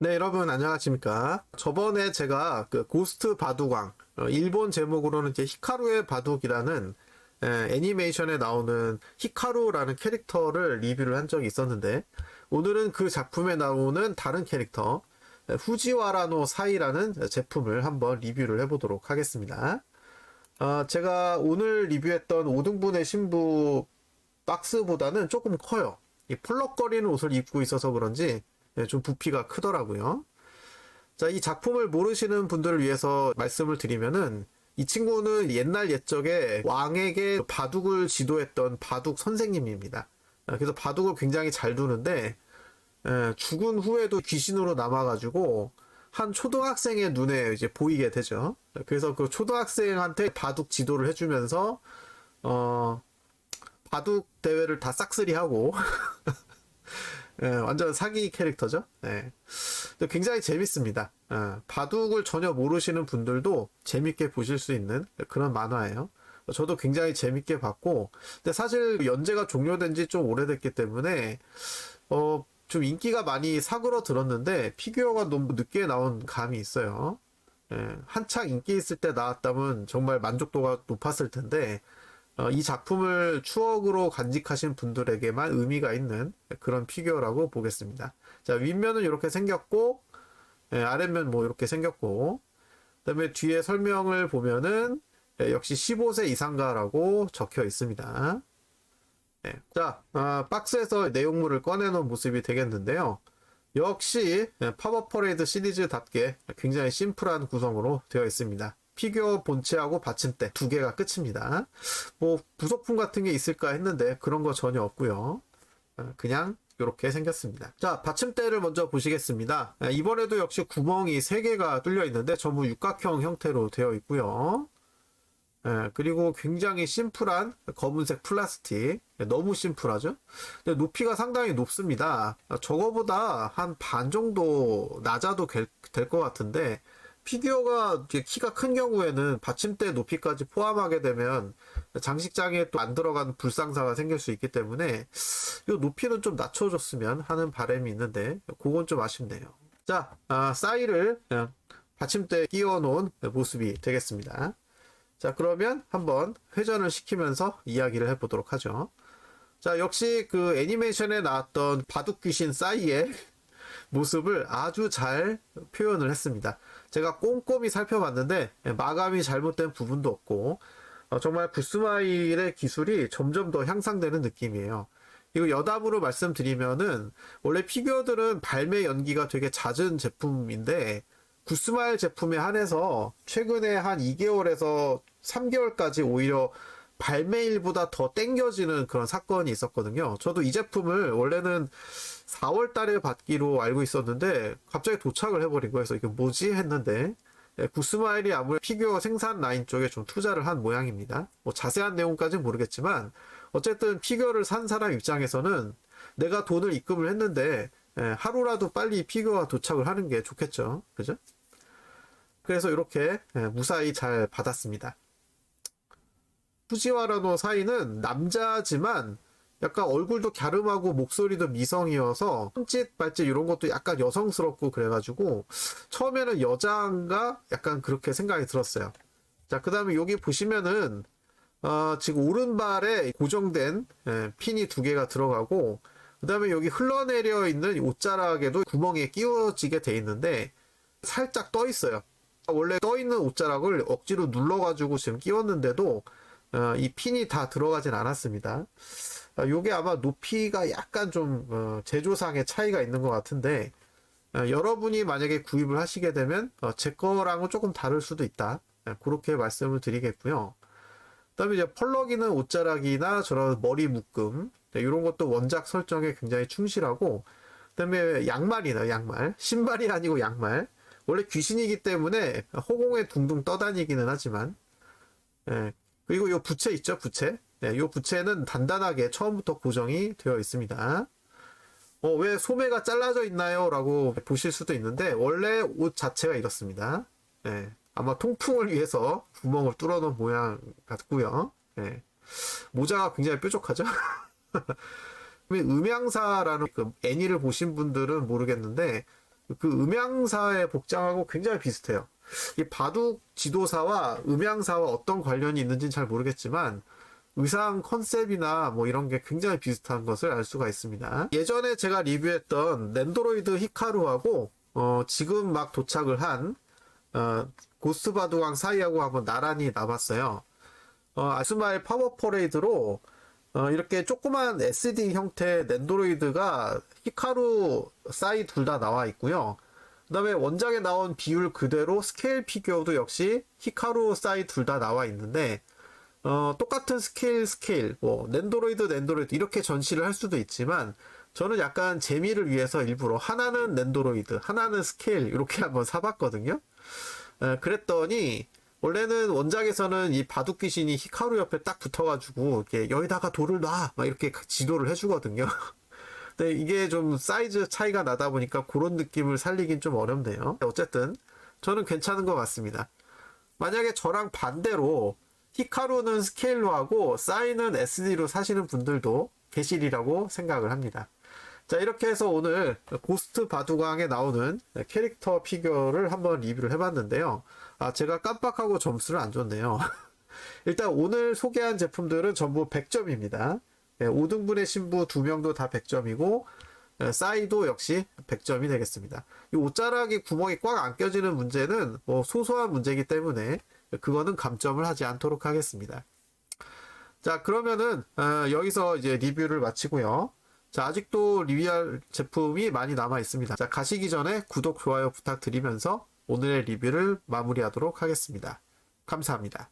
네, 여러분 안녕하십니까. 저번에 제가 그 고스트 바둑왕, 어, 일본 제목으로는 이제 히카루의 바둑이라는 에, 애니메이션에 나오는 히카루라는 캐릭터를 리뷰를 한 적이 있었는데, 오늘은 그 작품에 나오는 다른 캐릭터, 에, 후지와라노 사이라는 제품을 한번 리뷰를 해보도록 하겠습니다. 어, 제가 오늘 리뷰했던 5등분의 신부 박스보다는 조금 커요. 이 펄럭거리는 옷을 입고 있어서 그런지 네, 좀 부피가 크더라고요. 자, 이 작품을 모르시는 분들을 위해서 말씀을 드리면은 이 친구는 옛날 옛적에 왕에게 바둑을 지도했던 바둑 선생님입니다. 아, 그래서 바둑을 굉장히 잘 두는데 에, 죽은 후에도 귀신으로 남아가지고 한 초등학생의 눈에 이제 보이게 되죠. 그래서 그 초등학생한테 바둑 지도를 해주면서 어 바둑 대회를 다 싹쓸이하고 예, 완전 사기 캐릭터죠. 예. 굉장히 재밌습니다. 예, 바둑을 전혀 모르시는 분들도 재밌게 보실 수 있는 그런 만화예요. 저도 굉장히 재밌게 봤고, 근데 사실 연재가 종료된 지 좀 오래됐기 때문에, 어, 좀 인기가 많이 사그러들었는데, 피규어가 너무 늦게 나온 감이 있어요. 예, 한창 인기 있을 때 나왔다면 정말 만족도가 높았을 텐데, 어, 이 작품을 추억으로 간직하신 분들에게만 의미가 있는 그런 피규어라고 보겠습니다. 자, 윗면은 이렇게 생겼고, 예, 아랫면 뭐 이렇게 생겼고, 그 다음에 뒤에 설명을 보면은, 예, 역시 15세 이상가라고 적혀 있습니다. 예, 자, 아, 박스에서 내용물을 꺼내놓은 모습이 되겠는데요. 역시 예, 파워 퍼레이드 시리즈답게 굉장히 심플한 구성으로 되어 있습니다. 피규어 본체하고 받침대 두 개가 끝입니다. 뭐 부속품 같은 게 있을까 했는데 그런 거 전혀 없고요. 어, 그냥 이렇게 생겼습니다. 자, 받침대를 먼저 보시겠습니다. 예, 이번에도 역시 구멍이 3개가 뚫려 있는데 전부 육각형 형태로 되어 있고요. 예, 그리고 굉장히 심플한 검은색 플라스틱. 예, 너무 심플하죠? 높이가 상당히 높습니다. 아, 저거보다 한 반 정도 낮아도 될 것 같은데, 피규어가 키가 큰 경우에는 받침대 높이까지 포함하게 되면 장식장에 또 안 들어가는 불상사가 생길 수 있기 때문에 이 높이는 좀 낮춰줬으면 하는 바람이 있는데 그건 좀 아쉽네요. 자, 아, 사이를 받침대에 끼워 놓은 모습이 되겠습니다. 자, 그러면 한번 회전을 시키면서 이야기를 해보도록 하죠. 자, 역시 그 애니메이션에 나왔던 바둑 귀신 싸이의 모습을 아주 잘 표현을 했습니다. 제가 꼼꼼히 살펴봤는데 마감이 잘못된 부분도 없고 어, 정말 구스마일의 기술이 점점 더 향상되는 느낌이에요. 이거 여담으로 말씀드리면은 원래 피규어들은 발매 연기가 되게 잦은 제품인데 구스마일 제품에 한해서 최근에 한 2개월에서 3개월까지 오히려 발매일보다 더 땡겨지는 그런 사건이 있었거든요. 저도 이 제품을 원래는 4월 달에 받기로 알고 있었는데 갑자기 도착을 해버린 거예요. 그래서 이게 뭐지 했는데 예, 구스마일이 아무래도 피규어 생산 라인 쪽에 좀 투자를 한 모양입니다. 뭐 자세한 내용까지는 모르겠지만 어쨌든 피규어를 산 사람 입장에서는 내가 돈을 입금을 했는데 예, 하루라도 빨리 피규어가 도착을 하는 게 좋겠죠. 그죠? 그래서 이렇게 예, 무사히 잘 받았습니다. 푸지와라노 사이는 남자지만 약간 얼굴도 갸름하고 목소리도 미성이어서 손짓 발짓 이런 것도 약간 여성스럽고 그래가지고 처음에는 여자인가 약간 그렇게 생각이 들었어요. 자, 그 다음에 여기 보시면은 어, 지금 오른발에 고정된 예, 핀이 두 개가 들어가고 그 다음에 여기 흘러내려 있는 이 옷자락에도 구멍에 끼워지게 돼 있는데 살짝 떠 있어요. 원래 떠 있는 옷자락을 억지로 눌러가지고 지금 끼웠는데도 어, 이 핀이 다 들어가진 않았습니다. 어, 요게 아마 높이가 약간 좀 어, 제조상의 차이가 있는 것 같은데 어, 여러분이 만약에 구입을 하시게 되면 어, 제 거랑은 조금 다를 수도 있다. 예, 그렇게 말씀을 드리겠고요. 그다음에 이제 펄럭이는 옷자락이나 저런 머리 묶음 네, 이런 것도 원작 설정에 굉장히 충실하고 그다음에 양말이나 양말 신발이 아니고 양말 원래 귀신이기 때문에 허공에 둥둥 떠다니기는 하지만 예, 그리고 요 부채 있죠 부채 네, 요 부채는 단단하게 처음부터 고정이 되어 있습니다. 어, 왜 소매가 잘라져 있나요? 라고 보실 수도 있는데, 원래 옷 자체가 이렇습니다. 네, 아마 통풍을 위해서 구멍을 뚫어 놓은 모양 같고요 네, 모자가 굉장히 뾰족하죠? 음향사라는 그 애니를 보신 분들은 모르겠는데, 그 음향사의 복장하고 굉장히 비슷해요. 이 바둑 지도사와 음향사와 어떤 관련이 있는지는 잘 모르겠지만 의상 컨셉이나 뭐 이런 게 굉장히 비슷한 것을 알 수가 있습니다. 예전에 제가 리뷰했던 랜드로이드 히카루하고 어, 지금 막 도착을 한 어, 고스트 바둑왕 사이하고 한번 나란히 나봤어요. 어, 아스마일 파워 퍼레이드로 어, 이렇게 조그만 SD 형태 랜드로이드가 히카루 사이 둘 다 나와 있고요. 그 다음에 원작에 나온 비율 그대로 스케일 피규어도 역시 히카루 사이 둘 다 나와 있는데 어, 똑같은 스케일 스케일 뭐 랜드로이드 랜드로이드 이렇게 전시를 할 수도 있지만 저는 약간 재미를 위해서 일부러 하나는 랜드로이드 하나는 스케일 이렇게 한번 사봤거든요. 에, 그랬더니 원래는 원작에서는 이 바둑 귀신이 히카루 옆에 딱 붙어가지고 이렇게 여기다가 돌을 놔 막 이렇게 지도를 해주거든요. 근데 이게 좀 사이즈 차이가 나다 보니까 그런 느낌을 살리긴 좀 어렵네요. 어쨌든 저는 괜찮은 것 같습니다. 만약에 저랑 반대로 히카루는 스케일로 하고 사인은 SD로 사시는 분들도 계시리라고 생각을 합니다. 자 이렇게 해서 오늘 고스트 바둑왕에 나오는 캐릭터 피규어를 한번 리뷰를 해봤는데요. 아 제가 깜빡하고 점수를 안 줬네요. 일단 오늘 소개한 제품들은 전부 100점입니다. 5등분의 신부 2명도 다 100점이고 싸이도 역시 100점이 되겠습니다. 이 옷자락이 구멍이 꽉 안 껴지는 문제는 뭐 소소한 문제이기 때문에 그거는 감점을 하지 않도록 하겠습니다. 자 그러면은 어, 여기서 이제 리뷰를 마치고요. 자 아직도 리뷰할 제품이 많이 남아 있습니다. 자 가시기 전에 구독 좋아요 부탁드리면서 오늘의 리뷰를 마무리하도록 하겠습니다. 감사합니다.